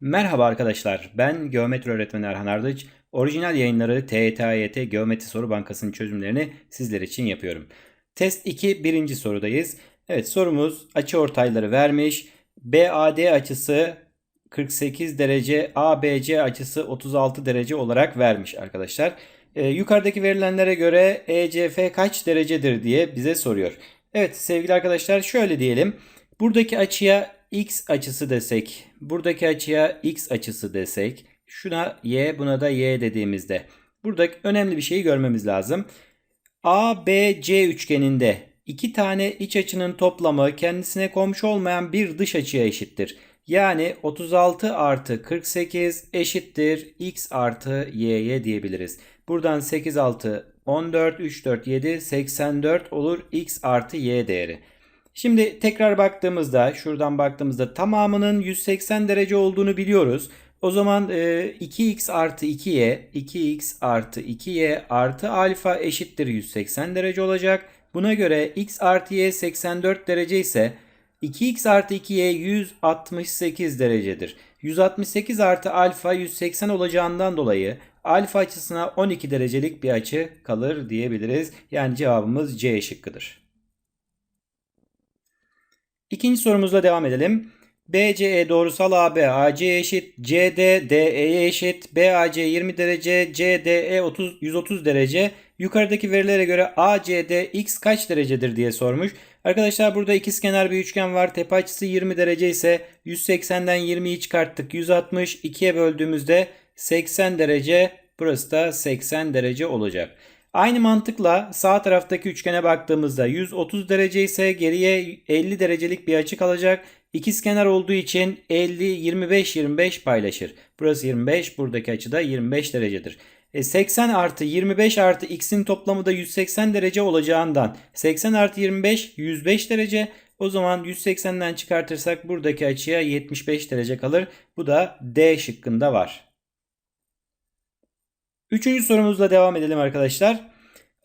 Merhaba arkadaşlar, ben geometri öğretmeni Erhan Ardıç. Orijinal yayınları AYT Geometri Soru Bankası'nın çözümlerini sizler için yapıyorum. Test 2 birinci sorudayız. Evet sorumuz açı ortayları vermiş. BAD açısı 48 derece, ABC açısı 36 derece olarak vermiş arkadaşlar. Ee, yukarıdaki verilenlere göre ECF kaç derecedir diye bize soruyor. Evet sevgili arkadaşlar şöyle diyelim. Buradaki açıya x açısı desek, buradaki açıya x açısı desek, şuna y, buna da y dediğimizde burada önemli bir şeyi görmemiz lazım. ABC üçgeninde iki tane iç açının toplamı kendisine komşu olmayan bir dış açıya eşittir. Yani 36 artı 48 eşittir x artı y'ye diyebiliriz. Buradan 8 6 14 3 4 7 84 olur x artı y değeri. Şimdi tekrar baktığımızda şuradan baktığımızda tamamının 180 derece olduğunu biliyoruz. O zaman e, 2x artı 2y 2x artı 2y artı alfa eşittir 180 derece olacak. Buna göre x artı y 84 derece ise 2x artı 2y 168 derecedir. 168 artı alfa 180 olacağından dolayı alfa açısına 12 derecelik bir açı kalır diyebiliriz. Yani cevabımız C şıkkıdır. İkinci sorumuzla devam edelim. BCE doğrusal AB AC eşit CD DE'ye eşit BAC 20 derece CDE 30 130 derece yukarıdaki verilere göre ACD x kaç derecedir diye sormuş. Arkadaşlar burada ikizkenar bir üçgen var. Tepe açısı 20 derece ise 180'den 20'yi çıkarttık. 160 2'ye böldüğümüzde 80 derece burası da 80 derece olacak. Aynı mantıkla sağ taraftaki üçgene baktığımızda 130 derece ise geriye 50 derecelik bir açı kalacak. İkizkenar olduğu için 50 25 25 paylaşır. Burası 25, buradaki açı da 25 derecedir. E 80 artı 25 artı x'in toplamı da 180 derece olacağından 80 artı 25 105 derece. O zaman 180'den çıkartırsak buradaki açıya 75 derece kalır. Bu da D şıkkında var. Üçüncü sorumuzla devam edelim arkadaşlar.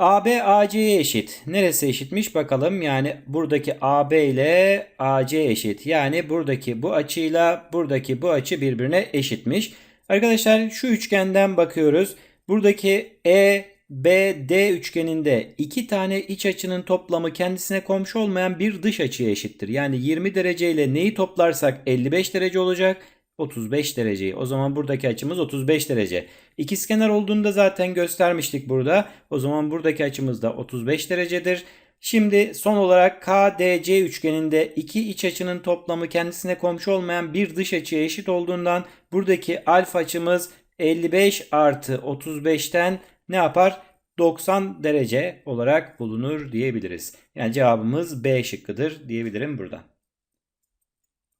AB AC'ye eşit. Neresi eşitmiş bakalım. Yani buradaki AB ile AC eşit. Yani buradaki bu açıyla buradaki bu açı birbirine eşitmiş. Arkadaşlar şu üçgenden bakıyoruz. Buradaki E BD üçgeninde iki tane iç açının toplamı kendisine komşu olmayan bir dış açıya eşittir. Yani 20 derece ile neyi toplarsak 55 derece olacak. 35 dereceyi. O zaman buradaki açımız 35 derece. İkizkenar olduğunu da zaten göstermiştik burada. O zaman buradaki açımız da 35 derecedir. Şimdi son olarak KDC üçgeninde iki iç açının toplamı kendisine komşu olmayan bir dış açıya eşit olduğundan buradaki alfa açımız 55 artı 35'ten ne yapar? 90 derece olarak bulunur diyebiliriz. Yani cevabımız B şıkkıdır diyebilirim buradan.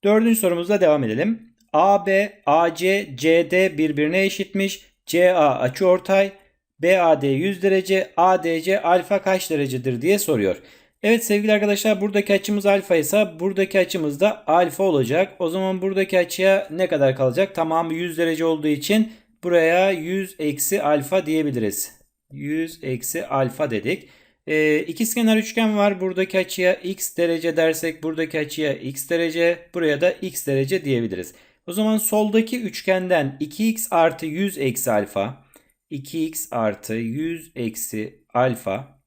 Dördüncü sorumuzla devam edelim. AB, AC, CD birbirine eşitmiş. CA açıortay, BAD 100 derece, ADC alfa kaç derecedir diye soruyor. Evet sevgili arkadaşlar buradaki açımız alfa ise buradaki açımız da alfa olacak. O zaman buradaki açıya ne kadar kalacak? Tamamı 100 derece olduğu için buraya 100 eksi alfa diyebiliriz. 100 eksi alfa dedik. E, ikizkenar üçgen var. Buradaki açıya x derece dersek buradaki açıya x derece buraya da x derece diyebiliriz. O zaman soldaki üçgenden 2x artı 100 eksi alfa 2x artı 100 eksi alfa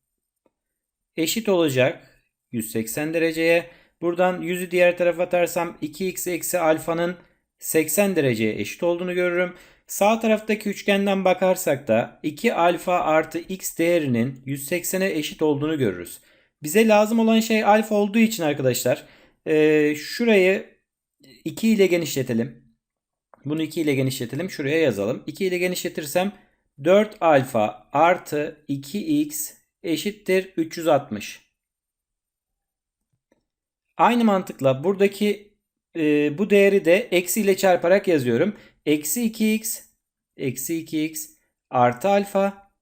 eşit olacak 180 dereceye. Buradan 100'ü diğer tarafa atarsam 2x eksi alfanın 80 dereceye eşit olduğunu görürüm. Sağ taraftaki üçgenden bakarsak da 2 alfa artı x değerinin 180'e eşit olduğunu görürüz. Bize lazım olan şey alfa olduğu için arkadaşlar e, şurayı 2 ile genişletelim. Bunu 2 ile genişletelim. Şuraya yazalım. 2 ile genişletirsem 4 alfa artı 2x eşittir 360. Aynı mantıkla buradaki e, bu değeri de eksi ile çarparak yazıyorum. Eksi 2x eksi 2x artı alfa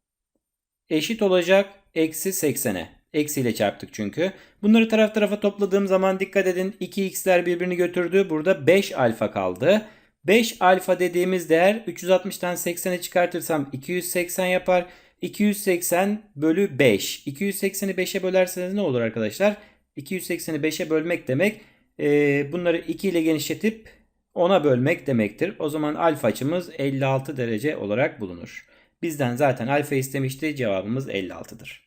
eşit olacak eksi 80'e. Eksi ile çarptık çünkü. Bunları taraf tarafa topladığım zaman dikkat edin 2x'ler birbirini götürdü. Burada 5 alfa kaldı. 5 alfa dediğimiz değer 360'tan 80'e çıkartırsam 280 yapar. 280 bölü 5. 280'i 5'e bölerseniz ne olur arkadaşlar? 280'i 5'e bölmek demek. Bunları 2 ile genişletip 10'a bölmek demektir. O zaman alfa açımız 56 derece olarak bulunur. Bizden zaten alfa istemişti. Cevabımız 56'dır.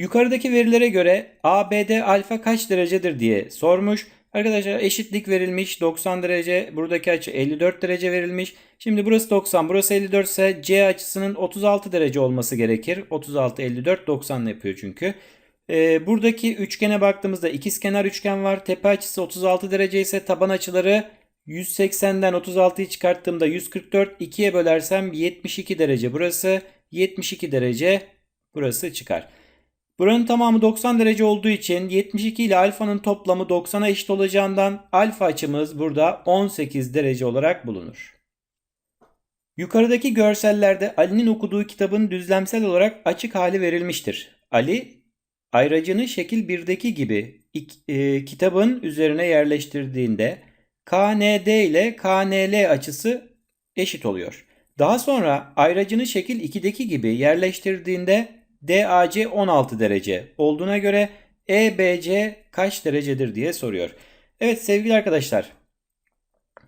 Yukarıdaki verilere göre ABD alfa kaç derecedir diye sormuş. Arkadaşlar eşitlik verilmiş 90 derece buradaki açı 54 derece verilmiş. Şimdi burası 90 burası 54 ise C açısının 36 derece olması gerekir. 36 54 90 yapıyor çünkü. Ee, buradaki üçgene baktığımızda ikizkenar üçgen var. Tepe açısı 36 derece ise taban açıları 180'den 36'yı çıkarttığımda 144 2'ye bölersem 72 derece burası 72 derece burası çıkar. Buranın tamamı 90 derece olduğu için 72 ile alfanın toplamı 90'a eşit olacağından alfa açımız burada 18 derece olarak bulunur. Yukarıdaki görsellerde Ali'nin okuduğu kitabın düzlemsel olarak açık hali verilmiştir. Ali ayracını şekil 1'deki gibi e, kitabın üzerine yerleştirdiğinde KND ile KNL açısı eşit oluyor. Daha sonra ayracını şekil 2'deki gibi yerleştirdiğinde DAC 16 derece olduğuna göre EBC kaç derecedir diye soruyor. Evet sevgili arkadaşlar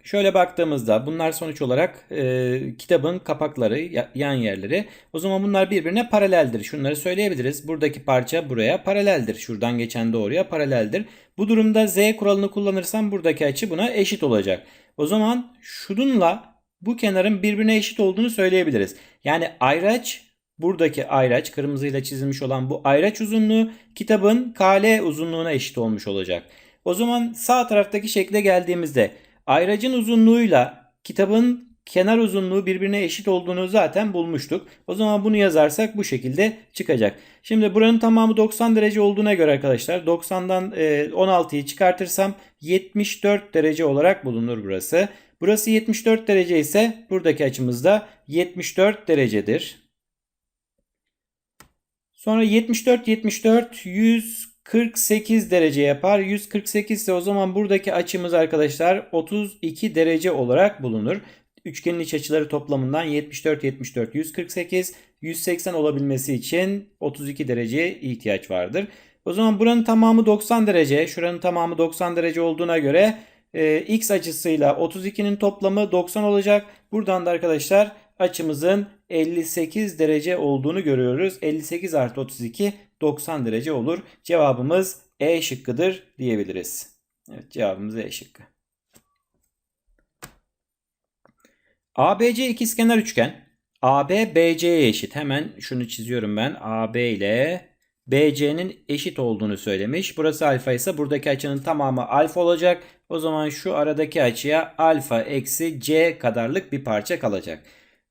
şöyle baktığımızda bunlar sonuç olarak e, kitabın kapakları yan yerleri. O zaman bunlar birbirine paraleldir. Şunları söyleyebiliriz. Buradaki parça buraya paraleldir. Şuradan geçen doğruya paraleldir. Bu durumda Z kuralını kullanırsam buradaki açı buna eşit olacak. O zaman şununla bu kenarın birbirine eşit olduğunu söyleyebiliriz. Yani ayraç buradaki ayraç kırmızıyla çizilmiş olan bu ayraç uzunluğu kitabın KL uzunluğuna eşit olmuş olacak. O zaman sağ taraftaki şekle geldiğimizde ayracın uzunluğuyla kitabın kenar uzunluğu birbirine eşit olduğunu zaten bulmuştuk. O zaman bunu yazarsak bu şekilde çıkacak. Şimdi buranın tamamı 90 derece olduğuna göre arkadaşlar 90'dan 16'yı çıkartırsam 74 derece olarak bulunur burası. Burası 74 derece ise buradaki açımız da 74 derecedir. Sonra 74 74 148 derece yapar. 148 ise o zaman buradaki açımız arkadaşlar 32 derece olarak bulunur. Üçgenin iç açıları toplamından 74 74 148 180 olabilmesi için 32 dereceye ihtiyaç vardır. O zaman buranın tamamı 90 derece, şuranın tamamı 90 derece olduğuna göre e, x açısıyla 32'nin toplamı 90 olacak. Buradan da arkadaşlar açımızın 58 derece olduğunu görüyoruz. 58 artı 32 90 derece olur. Cevabımız E şıkkıdır diyebiliriz. Evet cevabımız E şıkkı. ABC ikizkenar üçgen. AB BC'ye eşit. Hemen şunu çiziyorum ben. AB ile BC'nin eşit olduğunu söylemiş. Burası alfa ise buradaki açının tamamı alfa olacak. O zaman şu aradaki açıya alfa eksi C kadarlık bir parça kalacak.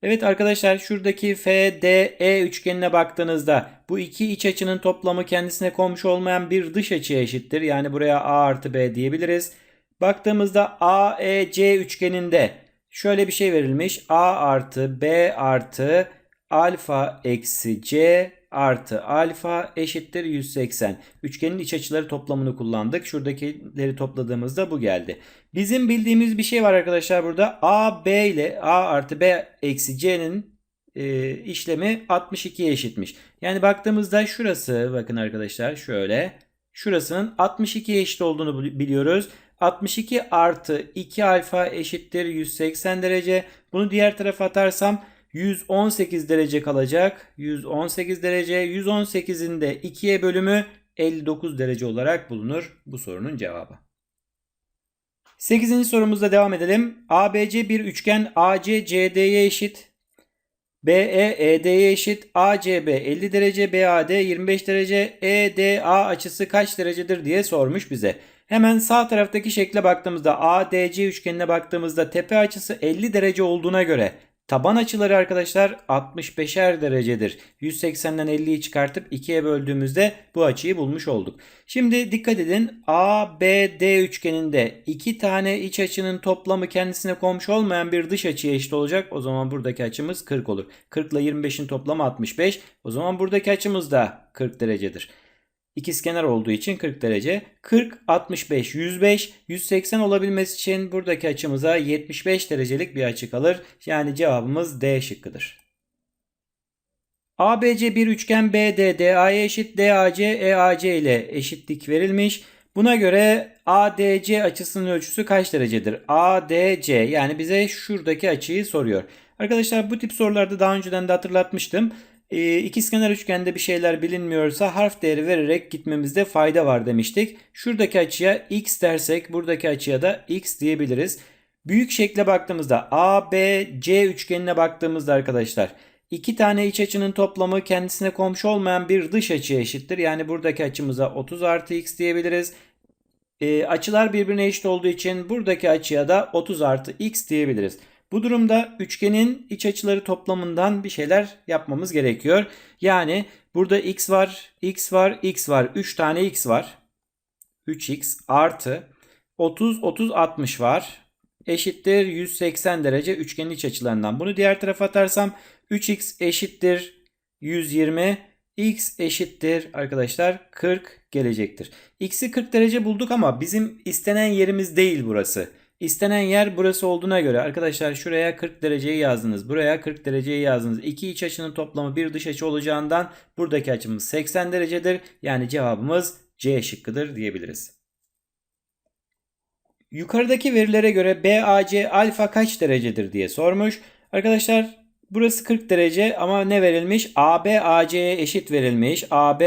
Evet arkadaşlar şuradaki FDE üçgenine baktığınızda bu iki iç açının toplamı kendisine komşu olmayan bir dış açıya eşittir. Yani buraya A artı B diyebiliriz. Baktığımızda AEC üçgeninde şöyle bir şey verilmiş. A artı B artı alfa eksi C artı alfa eşittir 180. Üçgenin iç açıları toplamını kullandık. Şuradakileri topladığımızda bu geldi. Bizim bildiğimiz bir şey var arkadaşlar burada. A, B ile A artı B eksi C'nin e, işlemi 62'ye eşitmiş. Yani baktığımızda şurası bakın arkadaşlar şöyle. Şurasının 62'ye eşit olduğunu biliyoruz. 62 artı 2 alfa eşittir 180 derece. Bunu diğer tarafa atarsam 118 derece kalacak. 118 derece. 118'in de 2'ye bölümü 59 derece olarak bulunur bu sorunun cevabı. 8. sorumuzda devam edelim. ABC bir üçgen AC CD'ye eşit. BE ED'ye eşit. ACB 50 derece, BAD 25 derece, EDA açısı kaç derecedir diye sormuş bize. Hemen sağ taraftaki şekle baktığımızda ADC üçgenine baktığımızda tepe açısı 50 derece olduğuna göre Taban açıları arkadaşlar 65'er derecedir. 180'den 50'yi çıkartıp 2'ye böldüğümüzde bu açıyı bulmuş olduk. Şimdi dikkat edin ABD üçgeninde iki tane iç açının toplamı kendisine komşu olmayan bir dış açıya eşit olacak. O zaman buradaki açımız 40 olur. 40 ile 25'in toplamı 65. O zaman buradaki açımız da 40 derecedir. İkizkenar olduğu için 40 derece. 40, 65, 105, 180 olabilmesi için buradaki açımıza 75 derecelik bir açı kalır. Yani cevabımız D şıkkıdır. ABC bir üçgen BD, DA'ya eşit, DAC, EAC ile eşitlik verilmiş. Buna göre ADC açısının ölçüsü kaç derecedir? ADC yani bize şuradaki açıyı soruyor. Arkadaşlar bu tip sorularda daha önceden de hatırlatmıştım. E, ikizkenar üçgende bir şeyler bilinmiyorsa harf değeri vererek gitmemizde fayda var demiştik. Şuradaki açıya x dersek buradaki açıya da x diyebiliriz. Büyük şekle baktığımızda ABC üçgenine baktığımızda arkadaşlar iki tane iç açının toplamı kendisine komşu olmayan bir dış açıya eşittir. Yani buradaki açımıza 30 artı x diyebiliriz. E, açılar birbirine eşit olduğu için buradaki açıya da 30 artı x diyebiliriz. Bu durumda üçgenin iç açıları toplamından bir şeyler yapmamız gerekiyor. Yani burada x var, x var, x var. 3 tane x var. 3x artı 30, 30, 60 var. Eşittir 180 derece üçgenin iç açılarından. Bunu diğer tarafa atarsam 3x eşittir 120. x eşittir arkadaşlar 40 gelecektir. x'i 40 derece bulduk ama bizim istenen yerimiz değil burası. İstenen yer burası olduğuna göre arkadaşlar şuraya 40 dereceyi yazdınız. Buraya 40 dereceyi yazdınız. İki iç açının toplamı bir dış açı olacağından buradaki açımız 80 derecedir. Yani cevabımız C şıkkıdır diyebiliriz. Yukarıdaki verilere göre BAC alfa kaç derecedir diye sormuş. Arkadaşlar burası 40 derece ama ne verilmiş? AB eşit verilmiş. AB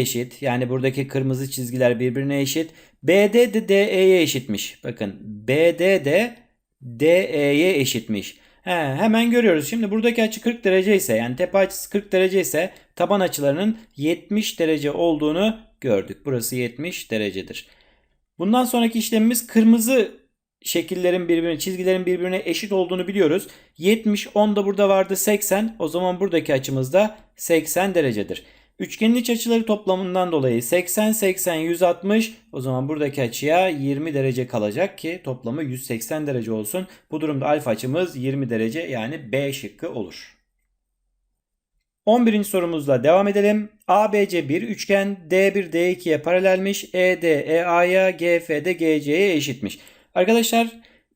eşit. Yani buradaki kırmızı çizgiler birbirine eşit. BD de DE'ye eşitmiş. Bakın BD de DE'ye eşitmiş. He, hemen görüyoruz. Şimdi buradaki açı 40 derece ise yani tepe açısı 40 derece ise taban açılarının 70 derece olduğunu gördük. Burası 70 derecedir. Bundan sonraki işlemimiz kırmızı şekillerin birbirine, çizgilerin birbirine eşit olduğunu biliyoruz. 70, 10 da burada vardı 80. O zaman buradaki açımız da 80 derecedir. Üçgenin iç açıları toplamından dolayı 80, 80, 160. O zaman buradaki açıya 20 derece kalacak ki toplamı 180 derece olsun. Bu durumda alfa açımız 20 derece yani B şıkkı olur. 11. sorumuzla devam edelim. ABC bir üçgen D1 D2'ye paralelmiş. ED EA'ya GF de GC'ye eşitmiş. Arkadaşlar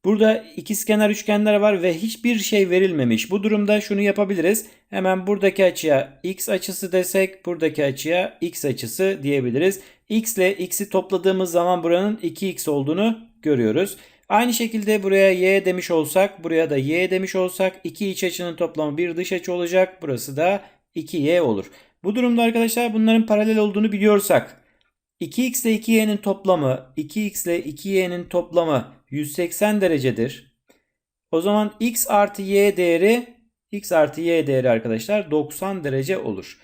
burada ikizkenar üçgenler var ve hiçbir şey verilmemiş. Bu durumda şunu yapabiliriz. Hemen buradaki açıya x açısı desek buradaki açıya x açısı diyebiliriz. x ile x'i topladığımız zaman buranın 2x olduğunu görüyoruz. Aynı şekilde buraya y demiş olsak buraya da y demiş olsak iki iç açının toplamı bir dış açı olacak. Burası da 2y olur. Bu durumda arkadaşlar bunların paralel olduğunu biliyorsak 2x ile 2y'nin toplamı 2x ile 2y'nin toplamı 180 derecedir. O zaman x artı y değeri x artı y değeri arkadaşlar 90 derece olur.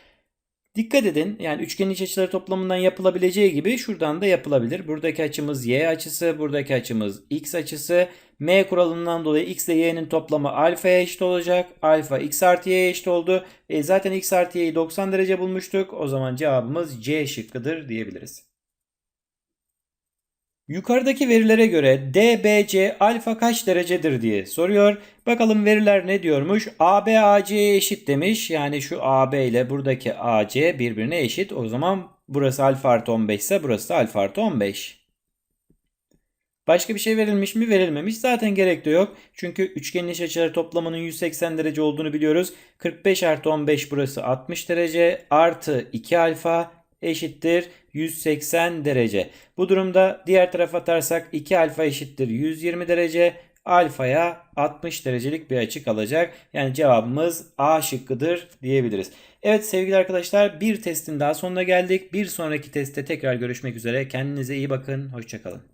Dikkat edin yani üçgenin iç açıları toplamından yapılabileceği gibi şuradan da yapılabilir. Buradaki açımız y açısı, buradaki açımız x açısı. M kuralından dolayı x ile y'nin toplamı alfaya eşit olacak. Alfa x artı y'ye eşit oldu. E zaten x artı y'yi 90 derece bulmuştuk. O zaman cevabımız C şıkkıdır diyebiliriz. Yukarıdaki verilere göre DBC alfa kaç derecedir diye soruyor. Bakalım veriler ne diyormuş? AB AC'ye eşit demiş. Yani şu AB ile buradaki AC birbirine eşit. O zaman burası alfa artı 15 ise burası da alfa artı 15. Başka bir şey verilmiş mi? Verilmemiş. Zaten gerek de yok. Çünkü üçgenin açıları toplamının 180 derece olduğunu biliyoruz. 45 artı 15 burası 60 derece. Artı 2 alfa eşittir 180 derece. Bu durumda diğer tarafa atarsak 2 alfa eşittir 120 derece. Alfaya 60 derecelik bir açı kalacak. Yani cevabımız A şıkkıdır diyebiliriz. Evet sevgili arkadaşlar bir testin daha sonuna geldik. Bir sonraki testte tekrar görüşmek üzere. Kendinize iyi bakın. Hoşçakalın.